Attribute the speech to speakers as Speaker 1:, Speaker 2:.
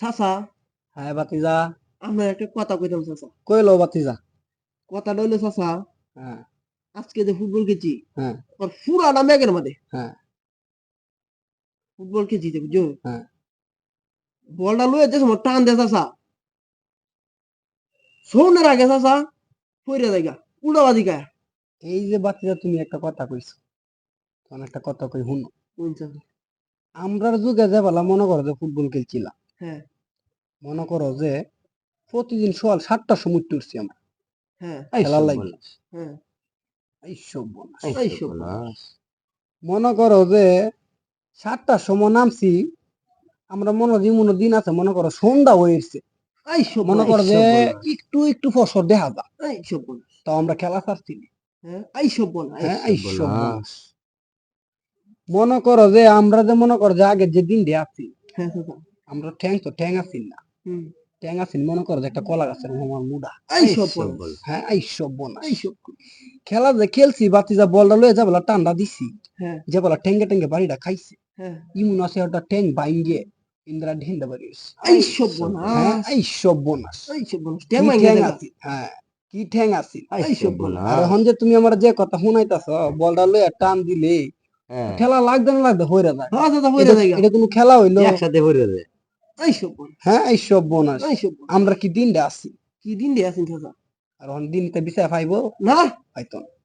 Speaker 1: চাচা।
Speaker 2: হ্যাঁ বাতিজা
Speaker 1: আমরা একটা কথা কইতাম চাচা।
Speaker 2: কইলো বাতিজা
Speaker 1: কথাটা হইল চাচা
Speaker 2: হ্যাঁ।
Speaker 1: আজকে যে ফুটবল খেলছি
Speaker 2: হ্যাঁ।
Speaker 1: আর পুরাটা মেঘের মধ্যে।
Speaker 2: হ্যাঁ।
Speaker 1: ফুটবল খেলছি যে বুঝছ?
Speaker 2: হ্যাঁ।
Speaker 1: বলটা লয়ে যে সময় টান দে চাচা। শোনের আগে চাচা ফইরা জায়গা উড়াবাদি গায়।
Speaker 2: এই যে বাতিজা তুমি একটা কথা কইছো। তখন একটা কথা কই শুনো? আমরার যুগে যে বেলা মনে করো যে ফুটবল খেলছিলাম
Speaker 1: হ্যাঁ।
Speaker 2: মনে করো যে প্রতিদিন সকাল সাতটার সময় উঠছি আমরা।
Speaker 1: হ্যাঁ।
Speaker 2: খেলার লাগি
Speaker 1: হ্যাঁ।
Speaker 2: মনে করো যে সাতটার সময় নামছি আমরা মনে যে মনে দিন আছে মনে করো সন্ধ্যা হয়েছে
Speaker 1: এই
Speaker 2: মনে করো যে একটু একটু ফসল দেখা যা
Speaker 1: এই সর্বনাশ,
Speaker 2: তো আমরা খেলা ছাড়ছি না।
Speaker 1: হ্যাঁ
Speaker 2: হ্যাঁ। মনে করো যে আমরা যে মনে করো যে আগের যে দিন দিয়ে আছি
Speaker 1: হ্যাঁ।
Speaker 2: আমরা ঠ্যাং তো ঠ্যাং আছি না।
Speaker 1: হুম।
Speaker 2: ঠ্যাং আছি মনে করো যে একটা কলা গাছের আমার মুডা। হ্যাঁ এই সর্বনাশ
Speaker 1: এই
Speaker 2: খেলা যে খেলছি বাতি যা বলটা লয়ে যাবলা টান্ডা দিছি।
Speaker 1: হ্যাঁ।
Speaker 2: যে বলা ঠেঙ্গে ঠেঙ্গে বাড়িটা খাইছে।
Speaker 1: হ্যাঁ।
Speaker 2: ইমুন আছে ওটা ঠ্যাং বাইঙ্গে ইন্দ্রা ঢেন্ডা বাড়ি
Speaker 1: এই
Speaker 2: হ্যাঁ
Speaker 1: সর্বনাশ,
Speaker 2: এই সর্বনাশ
Speaker 1: এই সর্বনাশ,
Speaker 2: কি
Speaker 1: ট্যাং ভাঙিয়া
Speaker 2: ঠ্যাং
Speaker 1: দেখা।
Speaker 2: আছে? হ্যাঁ কি ঠ্যাং আছে?
Speaker 1: এই
Speaker 2: আর এখন যে তুমি আমার যে কথা শুনাইতাছ বলটা লয়ে টান দিলে খেলা লাগবে না লাগবে হইরা যায়।
Speaker 1: হ্যাঁ
Speaker 2: এটা- কোনো খেলা হইল?
Speaker 3: একসাথে ভরে দেয়
Speaker 2: হ্যাঁ। আমরা কি দিনটা আছি?
Speaker 1: কি দিন ডে আছেন
Speaker 2: আর দিন দিনটা বিচার পাইবো?
Speaker 1: না।
Speaker 2: হয়তো না।